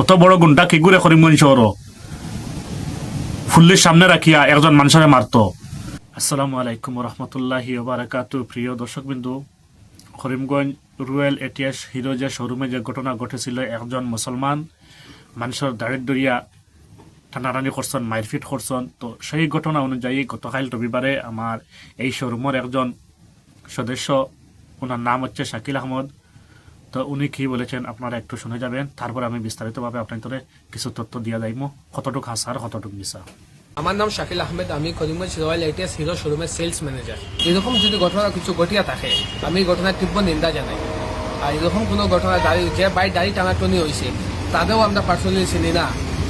অত বড় গুন্ডা কি ঘুরে করিমগঞ্জ শহর ফুল্লির সামনে রাখিয়া একজন মানুষের মারত। আসসালামু আলাইকুম রহমতুল্লাহি ওবারাকাতু। প্রিয় দর্শকবিন্দু, করিমগঞ্জ রুয়েল এটিএস হিরো যে শোরুমে যে ঘটনা ঘটেছিল, একজন মুসলমান মানুষের দাঁড়িয়ে দরিয়া টানাটানি করছেন, মারপিট করছেন, তো সেই ঘটনা অনুযায়ী গতকাল রবিবারে আমার এই শোরুমের একজন সদস্য, ওনার নাম হচ্ছে শাকিল আহমদ। তো উনি কি বলেছেন আপনারা একটু শুনে যাবেন। তারপর আমি বিস্তারিতভাবে আপনাদের কিছু তথ্য দিয়া যাইমো। কতটুকু হাসা আর কতটুকু মিশা আমার নাম শাকিল আহমেদ, আমি করিমগঞ্জ রয়্যাল এটিএস হিরো শোরুমের সেলস ম্যানেজার এরকম যদি ঘটনা কিছু ঘটিয়া থাকে, আমি ঘটনার তীব্র নিন্দা জানাই। আর এরকম কোনো ঘটনা দাঁড়িয়ে যে বাই দাড়ি টানাটনি হয়েছে তাদেরও আমরা পার্সোনালি চিনি না।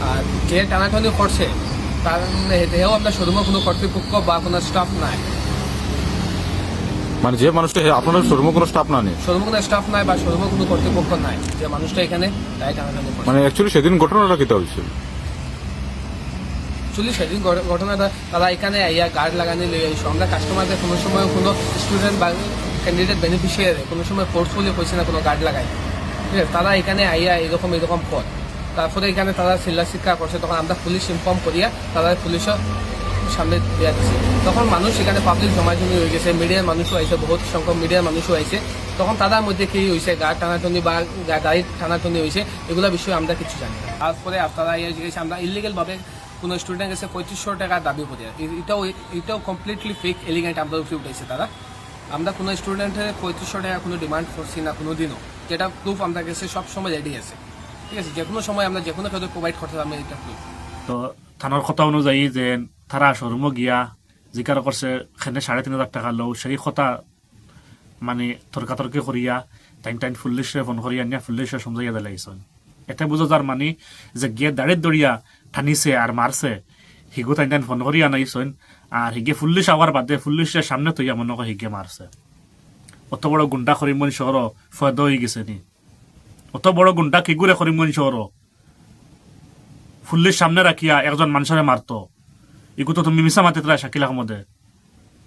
আর যে টানাটনি করছে, তার হেও আমরা শোরুমের কোনো কর্তৃপক্ষ বা কোনো স্টাফ নাই। মানে যে মানুষটা আপনার শোরুমে কোনো স্টাফ না নেই? শোরুমে কোনো স্টাফ নাই বা শোরুমে কোনো কর্তৃপক্ষ নাই। যে মানুষটা এখানে তাই টানাটানি করছে। মানে অ্যাকচুয়ালি সেদিন ঘটনাটা কিতা হয়েছিল? অ্যাকচুয়ালি সেদিন ঘট- ঘটনাটা তারা এখানে আইয়া গার্ড লাগানি লই আইসো। আমরা কাস্টমারদের কোনো সময় কোনো স্টুডেন্ট বা ক্যান্ডিডেট বেনিফিশিয়ারি কোনো সময় ফোর্সফুলি হয়েছে না কোনো গার্ড লাগাই ঠিক আছে? তারা এখানে আইয়া এরকম এরকম পথ। তারপরে এখানে তারা চিল্লা শিক্ষা করছে। তখন আমরা পুলিশ ইনফর্ম করিয়া তারা পুলিশের সামনে দেওয়া তখন মানুষ এখানে পাবলিক জমাজমি হয়ে গেছে, মিডিয়ার মানুষও আইছে, বহুত সংখ্যক মিডিয়ার মানুষও আইছে। তখন তাদের মধ্যে কি হয়েছে গা টানাটনি বা গাড়ির টানাটনি হয়েছে এগুলো বিষয়ে আমরা কিছু জানি তারপরে আপনারা ইয়ে জিজ্ঞেস আমরা ইলিগেল ভাবে কোনো স্টুডেন্ট কাছে পঁয়ত্রিশশো টাকা দাবি করে। এটাও এটাও কমপ্লিটলি ফেক এলিগেন্ট আমাদের উপরে উঠেছে তারা। আমরা কোনো স্টুডেন্টের পঁয়ত্রিশশো টাকা কোনো ডিমান্ড করছি না কোনো দিনও যেটা প্রুফ আমরা কাছে সব সময় রেডি আছে। ঠিক আছে যে কোনো সময় আমরা যে কোনো কাউকে প্রোভাইড করতে পারব, এটা প্রুফ তো থানার কথা অনুযায়ী যে তারা শোরুমে গিয়া জিকার করছে সেখানে সাড়ে তিন হাজার টাকা লও, সেই কথা মানে তর্কাতর্কি করিয়া টাইম টাইম ফুল্লিশে ফোন করিয়া নিয়া ফুল্লিশে সমঝাইয়া দিলাইছেন এটা বুঝো যার মানে যে গিয়ে দাঁড়িয়ে দড়িয়া ঠানিছে আর মারছে হিগু টাইম টাইম ফোন করিয়া নাইছেন আর হিগে ফুল্লিশ আওয়ার বাদে ফুল্লিশের সামনে তৈয়া মনে করে হিগে মারছে অত বড় গুন্ডা করিমগঞ্জ শহর ফয়দ হয়ে গেছে নি। অত বড় গুন্ডা কি ঘুরে করিমগঞ্জ শহর ফুল্লির সামনে রাখিয়া একজন মানুষের মারতো এগুলো তুমি মিশা মাতে তোরা শাকিল আহমদে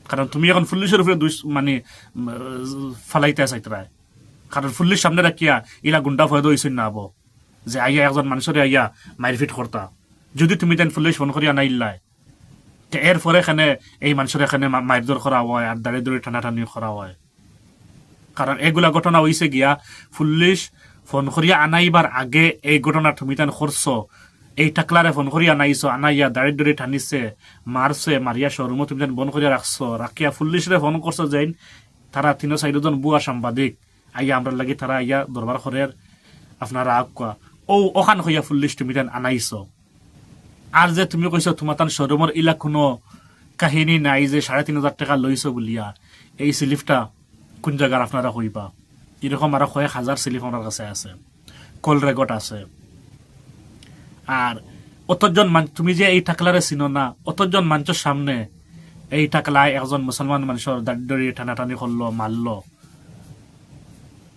কারণ তুমি এখন ফুল্লিশের উপরে দুই মানে ফালাইতে চাইতরায় কারণ ফুল্লির সামনে রাখিয়া ইলা গুন্ডা ফয়দ হয়েছিল না আবো যে আইয়া একজন মানুষের আইয়া মারপিট করতা যদি তুমি তেন ফুল্লিশ ফোন করিয়া নাইল্লাই তে এর পরে এখানে এই মানুষের এখানে মারধর করা হয় আর দাঁড়িয়ে দাঁড়িয়ে টানাটানি করা হয়। কারণ এগুলা ঘটনা হয়েছে গিয়া ফুল্লিশ ফোন করিয়া আনাইবার আগে এই ঘটনা তুমি তেন করছ এই টাকলারে ফোন করিয়া আনাইছো আনাইয়া দাঁড়ি দাঁড়ি টানিছে মারছে, মারিয়া শোরুমো তুমি বন করিয়া রাখছো। রাখিয়া ফুল্লিশরে ফোন করছ যেন তারা তিন চারিজন বুয়া সাংবাদিক। আইয়া আমরা লাগি তারা আইয়া দরবার করের আপনারা আকুয়া ও, ওখান হইয়া ফুল্লিশ তুমি আনাইছো। আর যে তুমি কইছো তোমার তান শোরুমের ইলা কোনো কাহিনী নাই যে সাড়ে তিন হাজার টাকা লইছো বলিয়া। এই স্লিপটা কোন জায়গার আপনারা কইবা? এরকম আরও কয়েক হাজার স্লিপ আমার কাছে আছে। কল রেকর্ড আছে। আর অতজন মান তুমি যে এই টাকলারে চিনো না, অতজন মানুষের সামনে এই টাকলায় একজন মুসলমান মানুষের দাঁড়িয়ে টানাটানি করল মারলো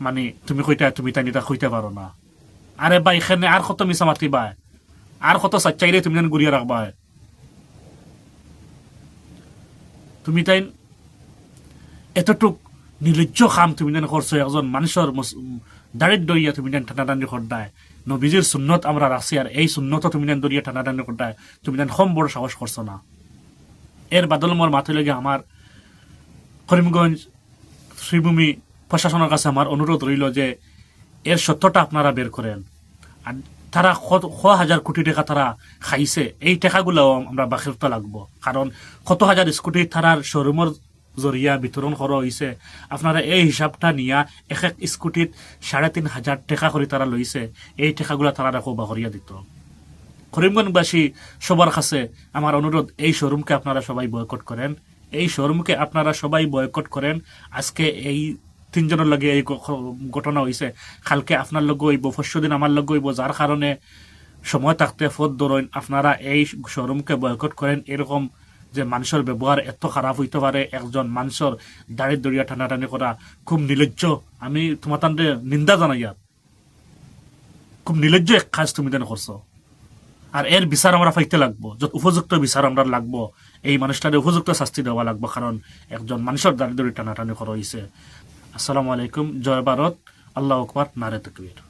মানে তুমি কইতা, তুমি তাই নিতা কইতে পারো না। আরে বা এখানে আর কত মিশা মাতিবা? আর কত সাচ্চাইলে তুমি যেন গুড়িয়ে রাখবা তুমি তাই এতটুক নির্লজ্জ খাম তুমি যেন করছ একজন মানুষের দাঁড়িয়ে দইয়া তুমি যেন টানাটানি করদায় নবীজির সুন্নত আমরা রাখছি আর এই সুন্নত তুমি যেন দরিয়া টানাটানি করদায় তুমি যেন কম বড় সাহস করছ না। এর বাদল মোর মাথায় লেগে আমার করিমগঞ্জ শ্রীভূমি প্রশাসনের কাছে আমার অনুরোধ রইল যে এর সত্যটা আপনারা বের করেন আর তারা শ হাজার কোটি টাকা তারা খাইছে। এই টাকাগুলো আমরা বাকিরতে লাগবো। কারণ কত হাজার স্কুটি তারার শোরুমের জরিয়া বিতরণ করা হয়েছে আপনারা এই হিসাবটা নিয়া এক এক স্কুটিত সাড়ে তিন হাজার টাকা করে তারা লইছে এই টাকাগুলো তারা রাখো বাহরিয়া দিত। করিমগঞ্জবাসী সবার কাছে আমার অনুরোধ এই শোরুমকে আপনারা সবাই বয়কট করেন এই শোরুমকে আপনারা সবাই বয়কট করেন আজকে এই তিনজনের লগে এই ঘটনা হয়েছে কালকে আপনার লগে হইব পরশু দিন আমার লগে হইব। যার কারণে সময় থাকতে ফোর ধরেন আপনারা এই শোরুমকে বয়কট করেন এরকম যে মানুষের ব্যবহার এত খারাপ হইতে পারে একজন মানুষের দাঁড়িয়ে দড়িয়া টানাটানি করা খুব নির্লজ্জ আমি তোমার নিন্দা জানাই ইয়ার খুব নির্লজ্জ এক কাজ তুমি তেন করছ আর এর বিচার আমরা পাইতে লাগবো, যত উপযুক্ত বিচার আমরা লাগবো, এই মানুষটার উপযুক্ত শাস্তি দেওয়া লাগবো কারণ একজন মানুষের দাঁড়িয়ে দড়ি টানাটানি করা হয়েছে আসসালামু আলাইকুম জয় ভারত আল্লাহ আকবর নারে তকবীর